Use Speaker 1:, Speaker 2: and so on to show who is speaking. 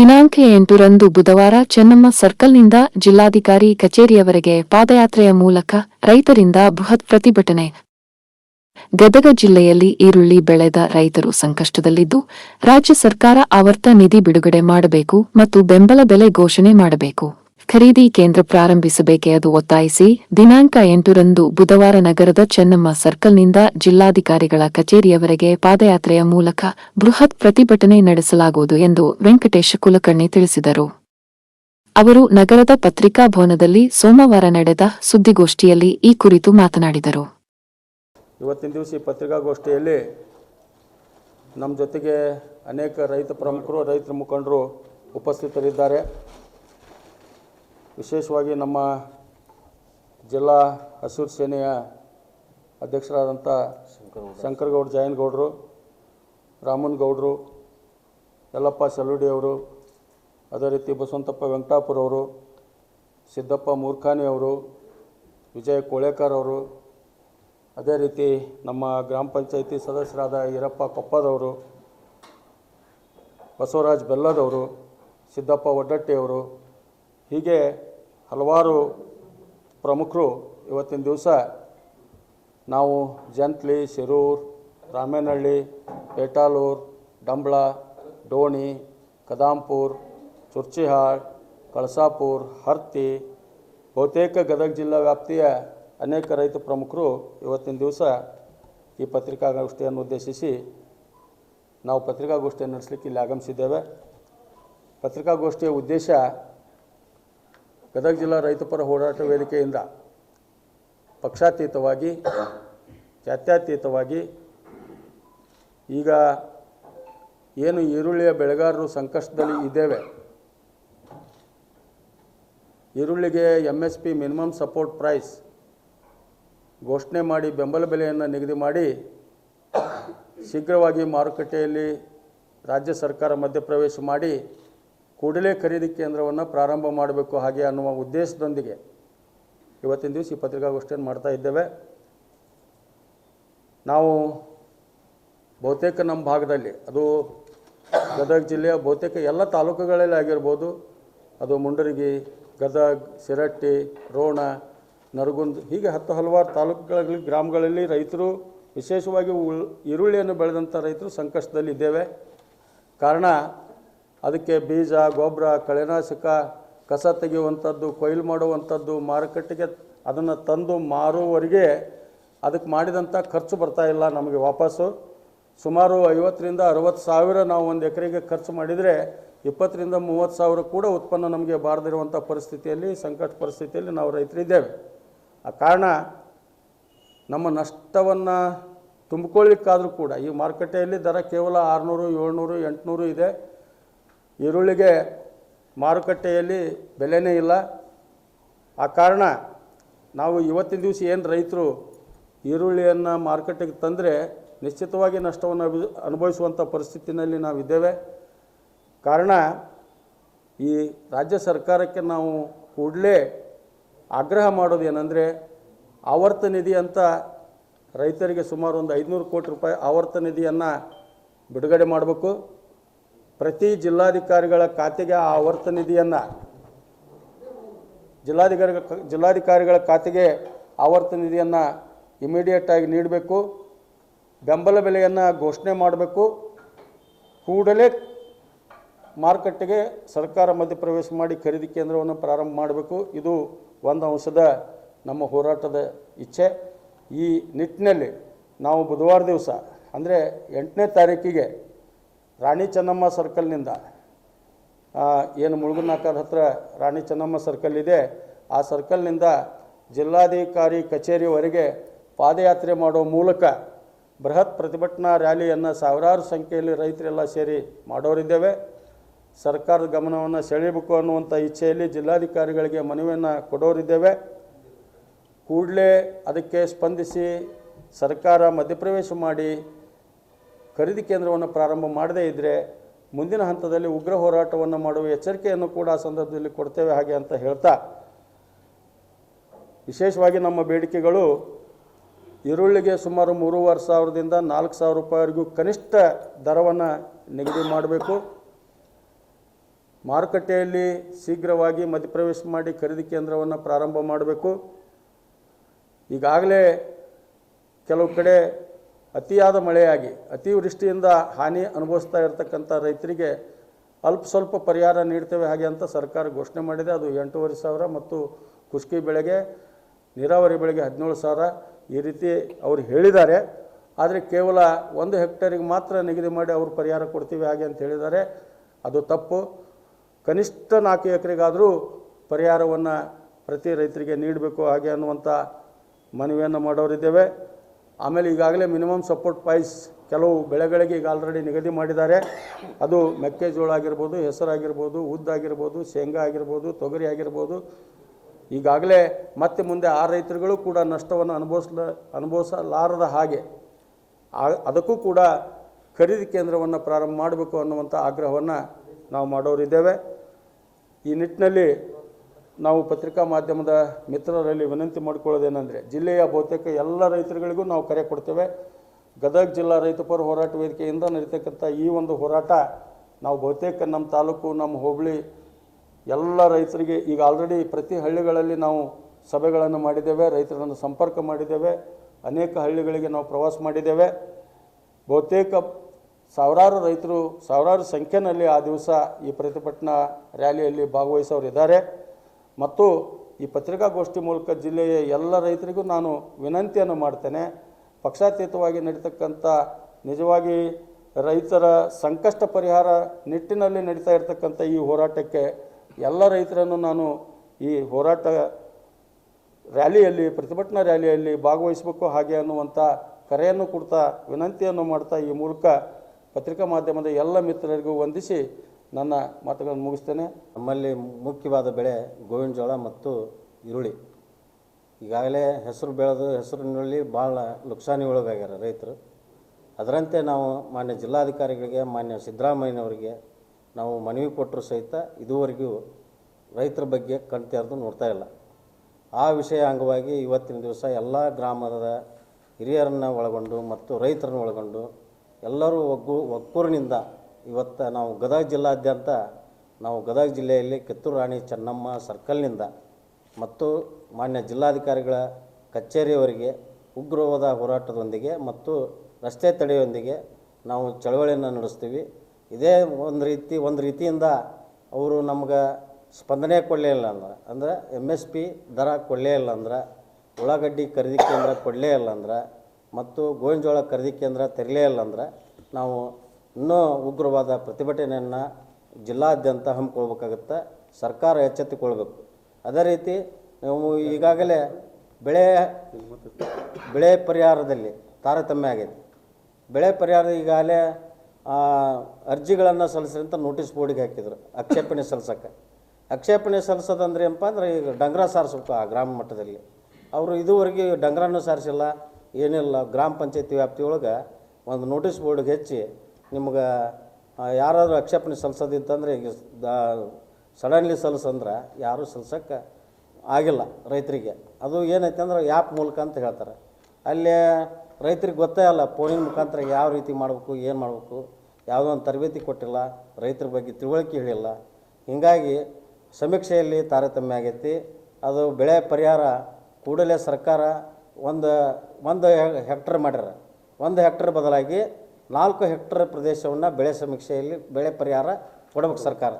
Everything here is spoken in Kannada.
Speaker 1: ದಿನಾಂಕ ಎಂಟರಂದು ಬುಧವಾರ ಚೆನ್ನಮ್ಮ ಸರ್ಕಲ್ನಿಂದ ಜಿಲ್ಲಾಧಿಕಾರಿ ಕಚೇರಿಯವರೆಗೆ ಪಾದಯಾತ್ರೆಯ ಮೂಲಕ ರೈತರಿಂದ ಬೃಹತ್ ಪ್ರತಿಭಟನೆ. ಗದಗ ಜಿಲ್ಲೆಯಲ್ಲಿ ಈರುಳ್ಳಿ ಬೆಳೆದ ರೈತರು ಸಂಕಷ್ಟದಲ್ಲಿದ್ದು, ರಾಜ್ಯ ಸರ್ಕಾರ ಆವರ್ತ ನಿಧಿ ಬಿಡುಗಡೆ ಮಾಡಬೇಕು ಮತ್ತು ಬೆಂಬಲ ಬೆಲೆ ಘೋಷಣೆ ಮಾಡಬೇಕು. ಖರೀದಿ ಕೇಂದ್ರ ಪ್ರಾರಂಭಿಸಬೇಕೆ ಅದು ಒತ್ತಾಯಿಸಿ, ದಿನಾಂಕ ಎಂಟರಂದು ಬುಧವಾರ ನಗರದ ಚೆನ್ನಮ್ಮ ಸರ್ಕಲ್ನಿಂದ ಜಿಲ್ಲಾಧಿಕಾರಿಗಳ ಕಚೇರಿಯವರೆಗೆ ಪಾದಯಾತ್ರೆಯ ಮೂಲಕ ಬೃಹತ್ ಪ್ರತಿಭಟನೆ ನಡೆಸಲಾಗುವುದು ಎಂದು ವೆಂಕಟೇಶ ಕುಲಕರ್ಣಿ ತಿಳಿಸಿದರು. ಅವರು ನಗರದ ಪತ್ರಿಕಾ ಭವನದಲ್ಲಿ ಸೋಮವಾರ ನಡೆದ ಸುದ್ದಿಗೋಷ್ಠಿಯಲ್ಲಿ ಈ ಕುರಿತು ಮಾತನಾಡಿದರು.
Speaker 2: ಇವತ್ತಿನ ದಿವಸ ಈ ಪತ್ರಿಕಾಗೋಷ್ಠಿಯಲ್ಲಿ ನಮ್ಮ ಜೊತೆಗೆ ಅನೇಕ ರೈತ ಪ್ರಮುಖರು, ರೈತರ ಮುಖಂಡರು ಉಪಸ್ಥಿತರಿದ್ದಾರೆ. ವಿಶೇಷವಾಗಿ ನಮ್ಮ ಜಿಲ್ಲಾ ಹಸಿರು ಸೇನೆಯ ಅಧ್ಯಕ್ಷರಾದಂಥ ಶಂಕರಗೌಡ ರಾಮನ್ ಗೌಡರು, ಯಲ್ಲಪ್ಪ ಅವರು, ಅದೇ ರೀತಿ ಬಸವಂತಪ್ಪ ವೆಂಕಟಾಪುರ ಅವರು, ಸಿದ್ದಪ್ಪ ಮೂರ್ಖಾನಿ ಅವರು, ವಿಜಯ ಕೋಳೇಕರ್ ಅವರು, ಅದೇ ರೀತಿ ನಮ್ಮ ಗ್ರಾಮ ಪಂಚಾಯಿತಿ ಸದಸ್ಯರಾದ ಈರಪ್ಪ ಕೊಪ್ಪದವರು, ಬಸವರಾಜ್ ಬೆಲ್ಲದವರು, ಸಿದ್ದಪ್ಪ ಒಡ್ಡಟ್ಟಿಯವರು ಹೀಗೆ ಹಲವಾರು ಪ್ರಮುಖರು ಇವತ್ತಿನ ದಿವಸ ನಾವು ಜಂತ್ಲಿ ಶಿರೂರ್, ರಾಮೇನಹಳ್ಳಿ, ಪೇಟಾಲೂರ್, ಡಂಬ್ಳ, ಡೋಣಿ, ಕದಾಂಪುರ್, ಚುರ್ಚಿಹಾಳ್, ಕಳಸಾಪುರ್, ಹರ್ತಿ, ಬಹುತೇಕ ಗದಗ ಜಿಲ್ಲಾ ವ್ಯಾಪ್ತಿಯ ಅನೇಕ ರೈತ ಪ್ರಮುಖರು ಇವತ್ತಿನ ದಿವಸ ಈ ಪತ್ರಿಕಾಗೋಷ್ಠಿಯನ್ನು ಉದ್ದೇಶಿಸಿ ನಾವು ಪತ್ರಿಕಾಗೋಷ್ಠಿಯನ್ನು ನಡೆಸಲಿಕ್ಕೆ ಇಲ್ಲಿ ಆಗಮಿಸಿದ್ದೇವೆ. ಪತ್ರಿಕಾಗೋಷ್ಠಿಯ ಉದ್ದೇಶ ಗದಗ ಜಿಲ್ಲಾ ರೈತಪರ ಹೋರಾಟ ವೇದಿಕೆಯಿಂದ ಪಕ್ಷಾತೀತವಾಗಿ, ಜಾತ್ಯತೀತವಾಗಿ ಈಗ ಏನು ಈರುಳ್ಳಿಯ ಬೆಳೆಗಾರರು ಸಂಕಷ್ಟದಲ್ಲಿ ಇದ್ದೇವೆ. ಈರುಳ್ಳಿಗೆ M S P minimum support price ಘೋಷಣೆ ಮಾಡಿ ಬೆಂಬಲ ಬೆಲೆಯನ್ನು ನಿಗದಿ ಮಾಡಿ ಶೀಘ್ರವಾಗಿ ಮಾರುಕಟ್ಟೆಯಲ್ಲಿ ರಾಜ್ಯ ಸರ್ಕಾರ ಮಧ್ಯಪ್ರವೇಶ ಮಾಡಿ ಕೂಡಲೇ ಖರೀದಿ ಕೇಂದ್ರವನ್ನು ಪ್ರಾರಂಭ ಮಾಡಬೇಕು ಹಾಗೆ ಅನ್ನುವ ಉದ್ದೇಶದೊಂದಿಗೆ ಇವತ್ತಿನ ದಿವಸ ಈ ಪತ್ರಿಕಾಗೋಷ್ಠಿಯನ್ನು ಮಾಡ್ತಾ ಇದ್ದೇವೆ. ನಾವು ಬಹುತೇಕ ನಮ್ಮ ಭಾಗದಲ್ಲಿ, ಅದು ಗದಗ ಜಿಲ್ಲೆಯ ಬಹುತೇಕ ಎಲ್ಲ ತಾಲೂಕುಗಳಲ್ಲಿ ಆಗಿರ್ಬೋದು, ಅದು ಮುಂಡರಗಿ, ಗದಗ ಸಿರಟ್ಟಿ ರೋಣ, ನರಗುಂದ್, ಹೀಗೆ ಹತ್ತು ಹಲವಾರು ತಾಲೂಕುಗಳಲ್ಲಿ, ಗ್ರಾಮಗಳಲ್ಲಿ ರೈತರು ವಿಶೇಷವಾಗಿ ಉಳ್, ಈರುಳ್ಳಿಯನ್ನು ಬೆಳೆದಂಥ ರೈತರು ಸಂಕಷ್ಟದಲ್ಲಿದ್ದೇವೆ. ಕಾರಣ ಅದಕ್ಕೆ ಬೀಜ, ಗೊಬ್ಬರ, ಕಳೆನಾಶಕ, ಕಸ ತೆಗೆಯುವಂಥದ್ದು, ಕೊಯ್ಲು ಮಾಡುವಂಥದ್ದು, ಮಾರುಕಟ್ಟೆಗೆ ಅದನ್ನು ತಂದು ಮಾರುವವರಿಗೆ ಅದಕ್ಕೆ ಮಾಡಿದಂಥ ಖರ್ಚು ಬರ್ತಾ ಇಲ್ಲ ನಮಗೆ ವಾಪಸ್ಸು. ಸುಮಾರು ಐವತ್ತರಿಂದ ಅರವತ್ತು ಸಾವಿರ ನಾವು ಒಂದು ಎಕರೆಗೆ ಖರ್ಚು ಮಾಡಿದರೆ ಇಪ್ಪತ್ತರಿಂದ ಮೂವತ್ತು ಸಾವಿರ ಕೂಡ ಉತ್ಪನ್ನ ನಮಗೆ ಬಾರದಿರುವಂಥ ಪರಿಸ್ಥಿತಿಯಲ್ಲಿ, ಸಂಕಟ ಪರಿಸ್ಥಿತಿಯಲ್ಲಿ ನಾವು ರೈತರಿದ್ದೇವೆ. ಆ ಕಾರಣ ನಮ್ಮ ನಷ್ಟವನ್ನು ತುಂಬಿಕೊಳ್ಳಿಕ್ಕಾದರೂ ಕೂಡ ಈ ಮಾರುಕಟ್ಟೆಯಲ್ಲಿ ದರ ಕೇವಲ ಆರುನೂರು, ಏಳ್ನೂರು, ಎಂಟುನೂರು ಇದೆ. ಈರುಳ್ಳಿಗೆ ಮಾರುಕಟ್ಟೆಯಲ್ಲಿ ಬೆಲೆನೇ ಇಲ್ಲ. ಆ ಕಾರಣ ನಾವು ಇವತ್ತಿನ ದಿವಸ ಏನು ರೈತರು ಈರುಳ್ಳಿಯನ್ನು ಮಾರುಕಟ್ಟೆಗೆ ತಂದರೆ ನಿಶ್ಚಿತವಾಗಿ ನಷ್ಟವನ್ನು ಅನುಭವಿಸುವಂಥ ಪರಿಸ್ಥಿತಿನಲ್ಲಿ ನಾವಿದ್ದೇವೆ. ಕಾರಣ ಈ ರಾಜ್ಯ ಸರ್ಕಾರಕ್ಕೆ ನಾವು ಕೂಡಲೇ ಆಗ್ರಹ ಮಾಡೋದು ಏನಂದರೆ ಆವರ್ತ ನಿಧಿ ಅಂತ ರೈತರಿಗೆ ಸುಮಾರು ಒಂದು ಐದುನೂರು ಕೋಟಿ ರೂಪಾಯಿ ಆವರ್ತ ನಿಧಿಯನ್ನು ಬಿಡುಗಡೆ ಮಾಡಬೇಕು. ಪ್ರತಿ ಜಿಲ್ಲಾಧಿಕಾರಿಗಳ ಖಾತೆಗೆ ಆ ಆವರ್ತ ನಿಧಿಯನ್ನು ಜಿಲ್ಲಾಧಿಕಾರಿ ಜಿಲ್ಲಾಧಿಕಾರಿಗಳ ಖಾತೆಗೆ ಆವರ್ತ ನಿಧಿಯನ್ನು ಇಮಿಡಿಯೇಟಾಗಿ ನೀಡಬೇಕು. ಬೆಂಬಲ ಬೆಲೆಯನ್ನು ಘೋಷಣೆ ಮಾಡಬೇಕು. ಕೂಡಲೇ ಮಾರುಕಟ್ಟೆಗೆ ಸರ್ಕಾರ ಮಧ್ಯಪ್ರವೇಶ ಮಾಡಿ ಖರೀದಿ ಕೇಂದ್ರವನ್ನು ಪ್ರಾರಂಭ ಮಾಡಬೇಕು. ಇದು ಒಂದು ಅಂಶದ ನಮ್ಮ ಹೋರಾಟದ ಇಚ್ಛೆ. ಈ ನಿಟ್ಟಿನಲ್ಲಿ ನಾವು ಬುಧವಾರ ದಿವಸ, ಅಂದರೆ ಎಂಟನೇ ತಾರೀಕಿಗೆ ರಾಣಿ ಚೆನ್ನಮ್ಮ ಸರ್ಕಲ್ನಿಂದ ಏನು ಮುಳುಗುನಾಕದ ಹತ್ರ ರಾಣಿ ಚೆನ್ನಮ್ಮ ಸರ್ಕಲ್ ಇದೆ, ಆ ಸರ್ಕಲ್ನಿಂದ ಜಿಲ್ಲಾಧಿಕಾರಿ ಕಚೇರಿವರೆಗೆ ಪಾದಯಾತ್ರೆ ಮಾಡೋ ಮೂಲಕ ಬೃಹತ್ ಪ್ರತಿಭಟನಾ ರ್ಯಾಲಿಯನ್ನು ಸಾವಿರಾರು ಸಂಖ್ಯೆಯಲ್ಲಿ ರೈತರೆಲ್ಲ ಸೇರಿ ಮಾಡೋರಿದ್ದೇವೆ. ಸರ್ಕಾರದ ಗಮನವನ್ನು ಸೆಳೆಯಬೇಕು ಅನ್ನುವಂಥ ಇಚ್ಛೆಯಲ್ಲಿ ಜಿಲ್ಲಾಧಿಕಾರಿಗಳಿಗೆ ಮನವಿಯನ್ನು ಕೊಡೋರಿದ್ದೇವೆ. ಕೂಡಲೇ ಅದಕ್ಕೆ ಸ್ಪಂದಿಸಿ ಸರ್ಕಾರ ಮಧ್ಯಪ್ರವೇಶ ಮಾಡಿ ಖರೀದಿ ಕೇಂದ್ರವನ್ನು ಪ್ರಾರಂಭ ಮಾಡದೇ ಇದ್ದರೆ ಮುಂದಿನ ಹಂತದಲ್ಲಿ ಉಗ್ರ ಹೋರಾಟವನ್ನು ಮಾಡುವ ಎಚ್ಚರಿಕೆಯನ್ನು ಕೂಡ ಆ ಸಂದರ್ಭದಲ್ಲಿ ಕೊಡ್ತೇವೆ ಹಾಗೆ ಅಂತ ಹೇಳ್ತಾ, ವಿಶೇಷವಾಗಿ ನಮ್ಮ ಬೇಡಿಕೆಗಳು ಈರುಳ್ಳಿಗೆ ಸುಮಾರು ಮೂರುವರೆ ಸಾವಿರದಿಂದ ನಾಲ್ಕು ಸಾವಿರ ರೂಪಾಯಿವರೆಗೂ ಕನಿಷ್ಠ ದರವನ್ನು ನಿಗದಿ ಮಾಡಬೇಕು. ಮಾರುಕಟ್ಟೆಯಲ್ಲಿ ಶೀಘ್ರವಾಗಿ ಮಧ್ಯಪ್ರವೇಶ ಮಾಡಿ ಖರೀದಿ ಕೇಂದ್ರವನ್ನು ಪ್ರಾರಂಭ ಮಾಡಬೇಕು. ಈಗಾಗಲೇ ಕೆಲವು ಕಡೆ ಅತಿಯಾದ ಮಳೆಯಾಗಿ, ಅತಿವೃಷ್ಟಿಯಿಂದ ಹಾನಿ ಅನುಭವಿಸ್ತಾ ಇರತಕ್ಕಂಥ ರೈತರಿಗೆ ಅಲ್ಪ ಸ್ವಲ್ಪ ಪರಿಹಾರ ನೀಡ್ತೇವೆ ಹಾಗೆ ಅಂತ ಸರ್ಕಾರ ಘೋಷಣೆ ಮಾಡಿದೆ. ಅದು ಎಂಟೂವರೆ ಸಾವಿರ ಮತ್ತು ಕುಸ್ಕಿ ಬೆಳೆಗೆ, ನೀರಾವರಿ ಬೆಳೆಗೆ ಹದಿನೇಳು ಸಾವಿರ. ಈ ರೀತಿ ಅವರು ಹೇಳಿದ್ದಾರೆ. ಆದರೆ ಕೇವಲ ಒಂದು ಹೆಕ್ಟೇರಿಗೆ ಮಾತ್ರ ನಿಗದಿ ಮಾಡಿ ಅವರು ಪರಿಹಾರ ಕೊಡ್ತೀವಿ ಹಾಗೆ ಅಂತ ಹೇಳಿದ್ದಾರೆ. ಅದು ತಪ್ಪು. ಕನಿಷ್ಠ ನಾಲ್ಕು ಎಕರೆಗಾದರೂ ಪರಿಹಾರವನ್ನು ಪ್ರತಿ ರೈತರಿಗೆ ನೀಡಬೇಕು ಹಾಗೆ ಅನ್ನುವಂಥ ಮನವಿಯನ್ನು ಮಾಡೋರಿದ್ದೇವೆ. ಆಮೇಲೆ ಈಗಾಗಲೇ ಮಿನಿಮಮ್ ಸಪೋರ್ಟ್ ಪ್ರೈಸ್ ಕೆಲವು ಬೆಳೆಗಳಿಗೆ ಈಗ ಆಲ್ರೆಡಿ ನಿಗದಿ ಮಾಡಿದ್ದಾರೆ. ಅದು ಮೆಕ್ಕೆಜೋಳ ಆಗಿರ್ಬೋದು ಹೆಸರಾಗಿರ್ಬೋದು ಉದ್ದಾಗಿರ್ಬೋದು ಶೇಂಗಾ ಆಗಿರ್ಬೋದು, ತೊಗರಿ ಆಗಿರ್ಬೋದು. ಈಗಾಗಲೇ ಮತ್ತೆ ಮುಂದೆ ಆ ರೈತರುಗಳು ಕೂಡ ನಷ್ಟವನ್ನು ಅನುಭವಿಸ್ಲ, ಅನುಭವಿಸಲಾರದ ಹಾಗೆ ಅದಕ್ಕೂ ಕೂಡ ಖರೀದಿ ಕೇಂದ್ರವನ್ನು ಪ್ರಾರಂಭ ಮಾಡಬೇಕು ಅನ್ನುವಂಥ ಆಗ್ರಹವನ್ನು ನಾವು ಮಾಡೋರಿದ್ದೇವೆ. ಈ ನಿಟ್ಟಿನಲ್ಲಿ ನಾವು ಪತ್ರಿಕಾ ಮಾಧ್ಯಮದ ಮಿತ್ರರಲ್ಲಿ ವಿನಂತಿ ಮಾಡಿಕೊಳ್ಳೋದೇನೆಂದರೆ, ಜಿಲ್ಲೆಯ ಬಹುತೇಕ ಎಲ್ಲ ರೈತರುಗಳಿಗೂ ನಾವು ಕರೆ ಕೊಡ್ತೇವೆ. ಗದಗ ಜಿಲ್ಲಾ ರೈತಪರ ಹೋರಾಟ ವೇದಿಕೆಯಿಂದ ನಡೀತಕ್ಕಂಥ ಈ ಒಂದು ಹೋರಾಟ ನಾವು ಬಹುತೇಕ ನಮ್ಮ ತಾಲೂಕು, ನಮ್ಮ ಹೋಬಳಿ ಎಲ್ಲ ರೈತರಿಗೆ ಈಗ ಆಲ್ರೆಡಿ ಪ್ರತಿ ಹಳ್ಳಿಗಳಲ್ಲಿ ನಾವು ಸಭೆಗಳನ್ನು ಮಾಡಿದ್ದೇವೆ, ರೈತರನ್ನು ಸಂಪರ್ಕ ಮಾಡಿದ್ದೇವೆ, ಅನೇಕ ಹಳ್ಳಿಗಳಿಗೆ ನಾವು ಪ್ರವಾಸ ಮಾಡಿದ್ದೇವೆ. ಬಹುತೇಕ ಸಾವಿರಾರು ರೈತರು ಸಾವಿರಾರು ಸಂಖ್ಯೆಯಲ್ಲಿ ಆ ದಿವಸ ಈ ಪ್ರತಿಭಟನಾ ರ್ಯಾಲಿಯಲ್ಲಿ ಭಾಗವಹಿಸೋರು ಇದ್ದಾರೆ ಮತ್ತು ಈ ಪತ್ರಿಕಾಗೋಷ್ಠಿ ಮೂಲಕ ಜಿಲ್ಲೆಯ ಎಲ್ಲ ರೈತರಿಗೂ ನಾನು ವಿನಂತಿಯನ್ನು ಮಾಡ್ತೇನೆ. ಪಕ್ಷಾತೀತವಾಗಿ ನಡೀತಕ್ಕಂಥ ನಿಜವಾಗಿ ರೈತರ ಸಂಕಷ್ಟ ಪರಿಹಾರ ನಿಟ್ಟಿನಲ್ಲಿ ನಡೀತಾ ಇರತಕ್ಕಂಥ ಈ ಹೋರಾಟಕ್ಕೆ ಎಲ್ಲ ರೈತರನ್ನು ನಾನು ಈ ಹೋರಾಟ ರ್ಯಾಲಿಯಲ್ಲಿ, ಪ್ರತಿಭಟನಾ ರ್ಯಾಲಿಯಲ್ಲಿ ಭಾಗವಹಿಸಬೇಕು ಹಾಗೆ ಅನ್ನುವಂಥ ಕರೆಯನ್ನು ಕೊಡ್ತಾ ವಿನಂತಿಯನ್ನು ಮಾಡ್ತಾ ಈ ಮೂಲಕ ಪತ್ರಿಕಾ ಮಾಧ್ಯಮದ ಎಲ್ಲ ಮಿತ್ರರಿಗೂ ವಂದಿಸಿ ನನ್ನ ಮಾತುಗಳನ್ನು ಮುಗಿಸ್ತೇನೆ.
Speaker 3: ನಮ್ಮಲ್ಲಿ ಮುಖ್ಯವಾದ ಬೆಳೆ ಗೋವಿನ ಜೋಳ ಮತ್ತು ಈರುಳ್ಳಿ. ಈಗಾಗಲೇ ಹೆಸರು ಬೆಳೆದು ಹೆಸರಿನಲ್ಲಿ ಭಾಳ ನುಕ್ಸಾನಿ ಒಳಗಾಗ್ಯಾರ ರೈತರು. ಅದರಂತೆ ನಾವು ಮಾನ್ಯ ಜಿಲ್ಲಾಧಿಕಾರಿಗಳಿಗೆ, ಮಾನ್ಯ ಸಿದ್ದರಾಮಯ್ಯನವರಿಗೆ ನಾವು ಮನವಿ ಕೊಟ್ಟರು ಸಹಿತ ಇದುವರೆಗೂ ರೈತರ ಬಗ್ಗೆ ಕಣ್ತೆರೆದು ನೋಡ್ತಾ ಇಲ್ಲ. ಆ ವಿಷಯ ಅಂಗವಾಗಿ ಇವತ್ತಿನ ದಿವಸ ಎಲ್ಲ ಗ್ರಾಮದ ಹಿರಿಯರನ್ನು ಒಳಗೊಂಡು ಮತ್ತು ರೈತರನ್ನು ಒಳಗೊಂಡು ಎಲ್ಲರೂ ಒಗ್ಗು ಒಕ್ಕೂರಿನಿಂದ ಇವತ್ತು ನಾವು ಗದಗ ಜಿಲ್ಲಾದ್ಯಂತ ನಾವು ಗದಗ ಜಿಲ್ಲೆಯಲ್ಲಿ ಕಿತ್ತೂರು ರಾಣಿ ಚೆನ್ನಮ್ಮ ಸರ್ಕಲ್ನಿಂದ ಮತ್ತು ಮಾನ್ಯ ಜಿಲ್ಲಾಧಿಕಾರಿಗಳ ಕಚೇರಿಯವರಿಗೆ ಉಗ್ರವಾದ ಹೋರಾಟದೊಂದಿಗೆ ಮತ್ತು ರಸ್ತೆ ತಡೆಯೊಂದಿಗೆ ನಾವು ಚಳವಳಿಯನ್ನು ನಡೆಸ್ತೀವಿ. ಇದೇ ಒಂದು ರೀತಿ, ಒಂದು ರೀತಿಯಿಂದ ಅವರು ನಮ್ಗೆ ಸ್ಪಂದನೆ ಕೊಡಲೇ ಇಲ್ಲ ಅಂದ್ರೆ, ಅಂದರೆ ಎಂ ಎಸ್ ಪಿ ದರ ಕೊಡಲೇ ಇಲ್ಲ ಅಂದ್ರೆ, ಉಳ್ಳಾಗಡ್ಡಿ ಖರೀದಿ ಕೇಂದ್ರ ಕೊಡಲೇ ಇಲ್ಲ ಅಂದ್ರೆ, ಮತ್ತು ಗೋವಿನ ಜೋಳ ಖರೀದಿ ಕೇಂದ್ರ ತೆರಲೇ ಇಲ್ಲ ಅಂದ್ರೆ, ನಾವು ಇನ್ನೂ ಉಗ್ರವಾದ ಪ್ರತಿಭಟನೆಯನ್ನು ಜಿಲ್ಲಾದ್ಯಂತ ಹಮ್ಮಿಕೊಳ್ಬೇಕಾಗತ್ತೆ ಸರ್ಕಾರ ಎಚ್ಚೆತ್ತುಕೊಳ್ಬೇಕು. ಅದೇ ರೀತಿ ನಾವು ಈಗಾಗಲೇ ಬೆಳೆ ಬೆಳೆ ಪರಿಹಾರದಲ್ಲಿ ತಾರತಮ್ಯ ಆಗೈತೆ ಬೆಳೆ ಪರಿಹಾರ ಈಗಾಗಲೇ ಅರ್ಜಿಗಳನ್ನು ಸಲ್ಲಿಸಿದಂಥ ನೋಟಿಸ್ ಬೋರ್ಡಿಗೆ ಹಾಕಿದ್ರು. ಆಕ್ಷೇಪಣೆ ಸಲ್ಲಿಸೋಕ್ಕೆ. ಆಕ್ಷೇಪಣೆ ಸಲ್ಲಿಸೋದಂದ್ರೆ ಏನಪ್ಪ ಅಂದರೆ ಈಗ ಡಂಗ್ರ ಸಾರಿಸ್ಬೇಕು ಆ ಗ್ರಾಮ ಮಟ್ಟದಲ್ಲಿ. ಅವರು ಇದುವರೆಗೆ ಡಂಗ್ರನೂ ಸಾರಿಸಿಲ್ಲ, ಏನಿಲ್ಲ, ಗ್ರಾಮ ಪಂಚಾಯತಿ ವ್ಯಾಪ್ತಿಯೊಳಗೆ ಒಂದು ನೋಟಿಸ್ ಬೋರ್ಡ್ಗೆ ಹೆಚ್ಚಿ ನಿಮ್ಗೆ ಯಾರಾದರೂ ಆಕ್ಷೇಪಣೆ ಸಲ್ಲಿಸೋದಿತ್ತಂದ್ರೆ ಈಗ ಸಡನ್ಲಿ ಸಲ್ಲಿಸಂದ್ರೆ ಯಾರೂ ಸಲ್ಸಕ್ಕೆ ಆಗಿಲ್ಲ ರೈತರಿಗೆ. ಅದು ಏನೈತೆ ಅಂದ್ರೆ ಆ್ಯಪ್ ಮೂಲಕ ಅಂತ ಹೇಳ್ತಾರೆ. ಅಲ್ಲಿ ರೈತರಿಗೆ ಗೊತ್ತೇ ಅಲ್ಲ ಫೋನಿನ ಮುಖಾಂತರ ಯಾವ ರೀತಿ ಮಾಡಬೇಕು, ಏನು ಮಾಡಬೇಕು. ಯಾವುದೋ ಒಂದು ತರಬೇತಿ ಕೊಟ್ಟಿಲ್ಲ, ರೈತರ ಬಗ್ಗೆ ತಿಳುವಳಿಕೆ ಹೇಳಿಲ್ಲ. ಹೀಗಾಗಿ ಸಮೀಕ್ಷೆಯಲ್ಲಿ ತಾರತಮ್ಯ ಆಗೈತಿ. ಅದು ಬೆಳೆ ಪರಿಹಾರ ಕೂಡಲೇ ಸರ್ಕಾರ ಒಂದು ಒಂದು ಹೆಕ್ಟರ್ ಮಾಡ್ಯಾರ ಒಂದು ಹೆಕ್ಟರ್ ಬದಲಾಗಿ ನಾಲ್ಕು ಹೆಕ್ಟರ್ ಪ್ರದೇಶವನ್ನು ಬೆಳೆ ಸಮೀಕ್ಷೆಯಲ್ಲಿ ಬೆಳೆ ಪರಿಹಾರ ಕೊಡಬೇಕು ಸರ್ಕಾರ.